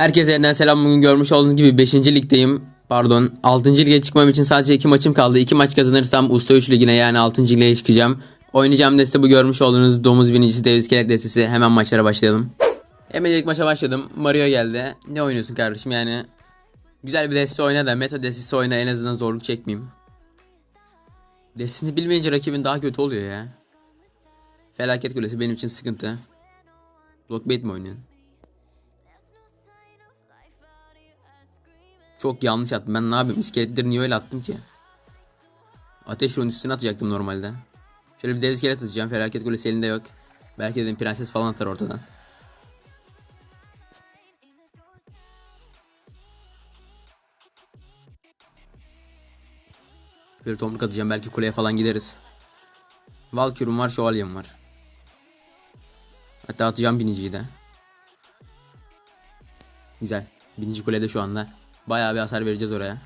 Herkese yeniden selam. Bugün görmüş olduğunuz gibi 5. ligdeyim. Pardon 6. lige çıkmam için sadece 2 maçım kaldı. 2 maç kazanırsam Usta 3 ligine yani 6. lige çıkacağım. Oynayacağım deste bu görmüş olduğunuz domuz binicisi dev iskelet destesi. Hemen maçlara başlayalım. Hemen ilk maça başladım. Mario geldi. Ne oynuyorsun kardeşim yani? Güzel bir deste oyna da meta destesi oyna en azından zorluk çekmeyeyim. Destesini bilmeyince rakibin daha kötü oluyor ya. Felaket kulesi benim için sıkıntı. Blockbait mi oynuyorsun? Çok yanlış attım. Ben ne yapayım? İskeletleri niye öyle attım ki? Ateş ruhunun üstüne atacaktım normalde. Şöyle bir dev iskelet atacağım. Felaket kulesi elinde yok. Belki dedim prenses falan atar ortadan. Bir tomruk atacağım. Belki kuleye falan gideriz. Valkyrie'm var, şövalyem var. Hatta atacağım biniciyi de. Güzel. Binici kulede şu anda. Bayağı bir hasar vereceğiz oraya.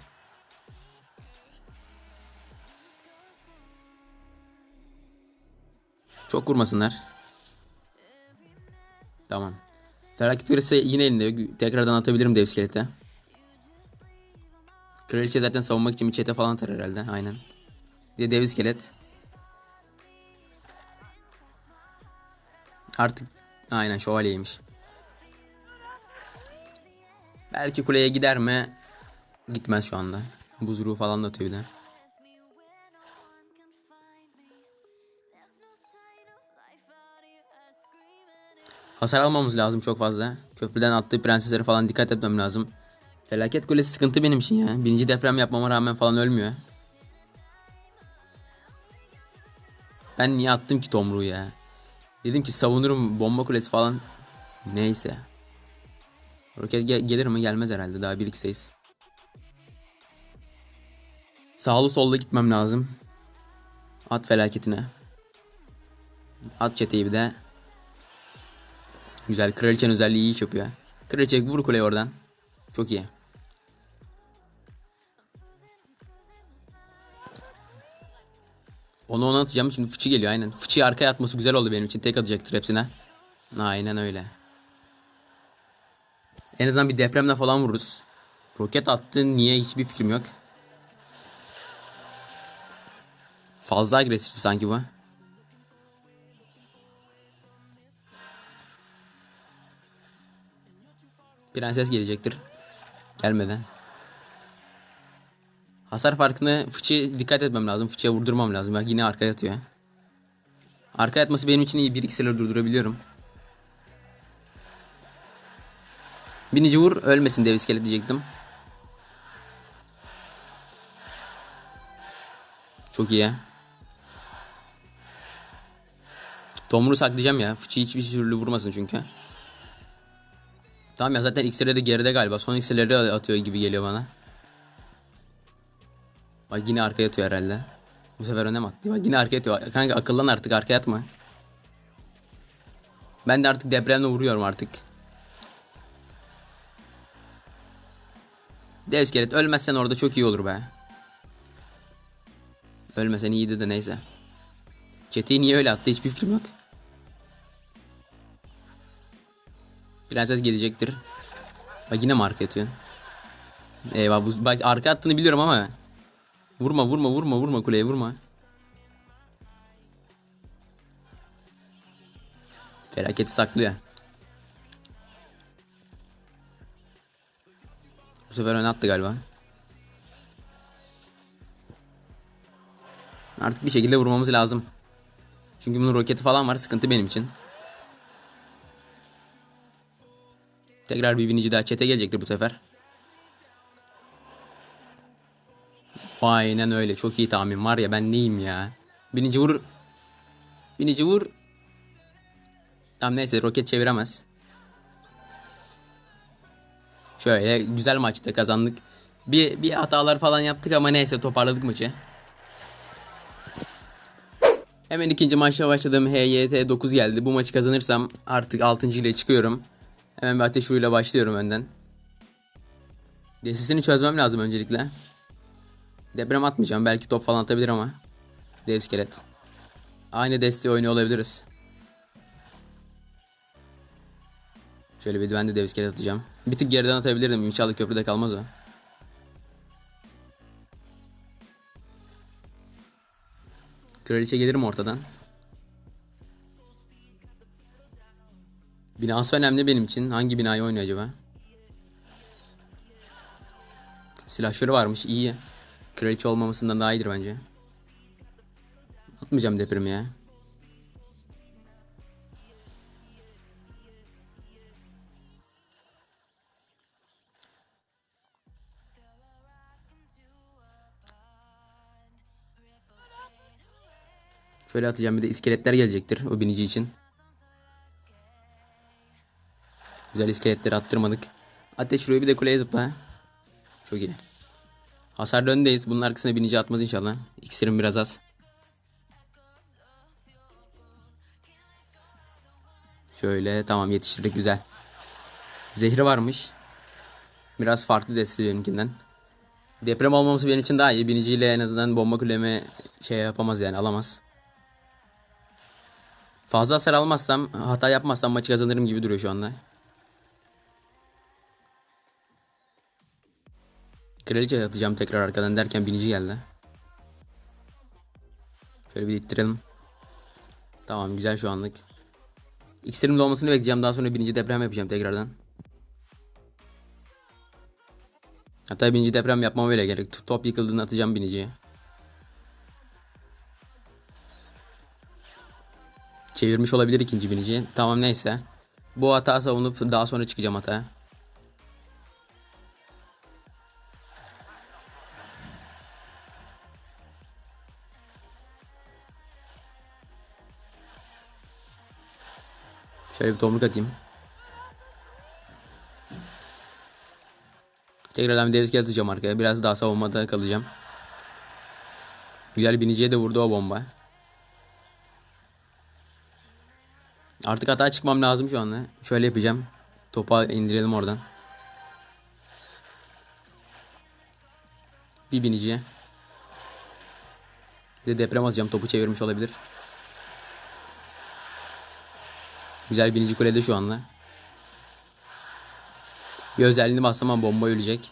Çok vurmasınlar. Tamam. Felaket verirse yine elinde. Tekrardan atabilirim dev iskelete. Kraliçe zaten savunmak için bir çete falan atar herhalde. Aynen. Bir de dev iskelet. Artık aynen şövalyeymiş. Belki kuleye gider mi? Gitmez şu anda. Buzruğu falan da atıyor de. Hasar almamız lazım çok fazla. Köprüden attığı prenseslere falan dikkat etmem lazım. Felaket kulesi sıkıntı benim için ya. Birinci deprem yapmama rağmen falan ölmüyor. Ben niye attım ki tomruğu ya? Dedim ki savunurum bomba kulesi falan. Neyse. Roket ge- gelir mi? Gelmez herhalde. Daha 1 2 Sağlı solda gitmem lazım. At felaketine. At çeteyi bir de. Güzel. Kraliçenin özelliği iyi iş yapıyor. Kraliçe vur kuleye oradan. Çok iyi. Onu ona atacağım. Şimdi fıçı geliyor aynen. Fıçıyı arkaya atması güzel oldu benim için. Tek atacaktır hepsine. Aynen öyle. En azından bir depremle falan vururuz. Roket attı niye hiçbir fikrim yok. Fazla agresif sanki bu. Prenses gelecektir. Gelmeden. Hasar farkını fıçı dikkat etmem lazım. Fıçıya vurdurmam lazım. Bak yine arkaya atıyor. Arkaya atması benim için iyi. Bir ikisileri durdurabiliyorum. Binici vur ölmesin dev iskelet diyecektim. Çok iyi. Tomru saklayacağım ya. Fıçı hiçbir türlü vurmasın çünkü. Tamam ya zaten iksirleri de geride galiba. Son iksirleri atıyor gibi geliyor bana. Bak yine arkaya atıyor herhalde. Bu sefer öne mi attı? Bak yine arkaya atıyor. Kanka akıllan artık arkaya atma. Ben de artık depremle vuruyorum artık. Dev iskelet ölmezsen orada çok iyi olur be. Ölmesen iyiydi de neyse. Çeteyi niye öyle attı hiçbir fikrim yok. Prenses gelecektir. Bak yine mi arka atıyorsun? Eyvah bu bak arka attığını biliyorum ama. Vurma vurma vurma vurma kuleye vurma. Felaketi saklıyor. Bu sefer öne attı galiba. Artık bir şekilde vurmamız lazım. Çünkü bunun roketi falan var. Sıkıntı benim için. Tekrar bir binici daha çete gelecektir bu sefer. Aynen öyle. Çok iyi tahmin var ya ben neyim ya. Binici vur. Binici vur. Tamam neyse roket çeviremez. Şöyle güzel maçta kazandık. Bir, bir hatalar falan yaptık ama neyse toparladık maçı. Hemen ikinci maçla başladığım HYT 9 geldi. Bu maçı kazanırsam artık 6. ile çıkıyorum. Hemen bir ateş vuruyla başlıyorum önden. Desisini çözmem lazım öncelikle. Deprem atmayacağım. Belki top falan atabilir ama. Dev iskelet. Aynı desteği oynuyor olabiliriz. Şöyle bir ben de dev iskelet atacağım. Bir tık geriden atabilirdim. İnşallah köprüde kalmaz o. Kraliçe gelir mi ortadan? Binası önemli benim için. Hangi binayı oynuyor acaba? Silahşörü varmış. iyi. Kraliçe olmamasından daha iyidir bence. Atmayacağım depremi ya. Şöyle atacağım bir de iskeletler gelecektir o binici için. Güzel iskeletleri attırmadık. Ateş şuraya bir de kuleye zıpla. Çok iyi. Hasarlı öndeyiz. Bunun arkasına binici atmaz inşallah. İksirim biraz az. Şöyle tamam yetiştirdik güzel. Zehri varmış. Biraz farklı deste benimkinden. Deprem olmaması benim için daha iyi. Biniciyle en azından bomba kulemi şey yapamaz yani alamaz. Fazla hasar almazsam, hata yapmazsam maçı kazanırım gibi duruyor şu anda. Kraliçe atacağım tekrar arkadan derken binici geldi. Şöyle bir ittirelim. Tamam güzel şu anlık. İksirimin dolmasını bekleyeceğim. Daha sonra birinci deprem yapacağım tekrardan. Hatta birinci deprem yapmam öyle gerek. Top yıkıldığında atacağım biniciye. Çevirmiş olabilir ikinci binici. Tamam neyse. Bu hata savunup daha sonra çıkacağım hataya. Şöyle bir tomruk atayım. Tekrardan bir dev atacağım arkaya. Biraz daha savunmada kalacağım. Güzel biniciye de vurdu o bomba. Artık hata çıkmam lazım şu anda. Şöyle yapacağım. Topa indirelim oradan. Bir biniciye. Bir de deprem atacağım. Topu çevirmiş olabilir. Güzel binici kulede şu anda. Bir özelliğini bassam bomba ölecek.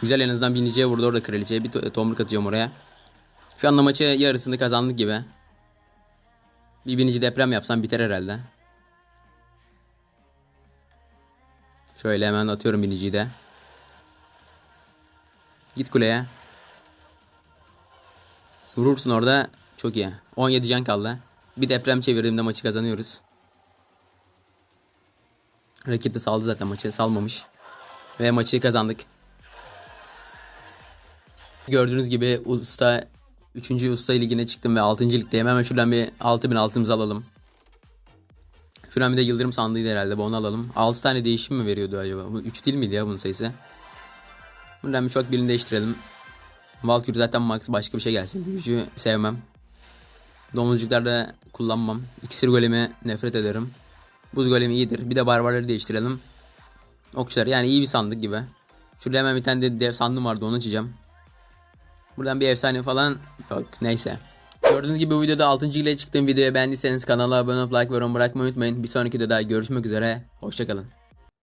Güzel en azından biniciye vurdu orada kraliçeye. Bir to- tomruk atacağım oraya. Şu anda maçı yarısını kazandık gibi. Bir binici deprem yapsam biter herhalde. Şöyle hemen atıyorum biniciyi de. Git kuleye. Vurursun orada. Çok iyi. 17 can kaldı. Bir deprem çevirdiğimde maçı kazanıyoruz. Rakip de saldı zaten maçı. Salmamış. Ve maçı kazandık. Gördüğünüz gibi usta 3. usta ligine çıktım ve 6. ligdeyim. Hemen şuradan bir 6000 altımızı alalım. Şuradan bir de yıldırım sandığıydı herhalde. Bu onu alalım. 6 tane değişim mi veriyordu acaba? Bu 3 değil miydi ya bunun sayısı? Buradan bir çok birini değiştirelim. Valkyrie zaten max başka bir şey gelsin. Büyücü sevmem. Domuzcuklar da kullanmam. İksir golemi nefret ederim. Buz golemi iyidir. Bir de barbarları değiştirelim. Okçular yani iyi bir sandık gibi. Şurada hemen bir tane de dev sandım vardı onu açacağım. Buradan bir efsane falan yok neyse. Gördüğünüz gibi bu videoda 6. ile çıktığım videoyu beğendiyseniz kanala abone olup like ve yorum bırakmayı unutmayın. Bir sonraki videoda görüşmek üzere. Hoşçakalın.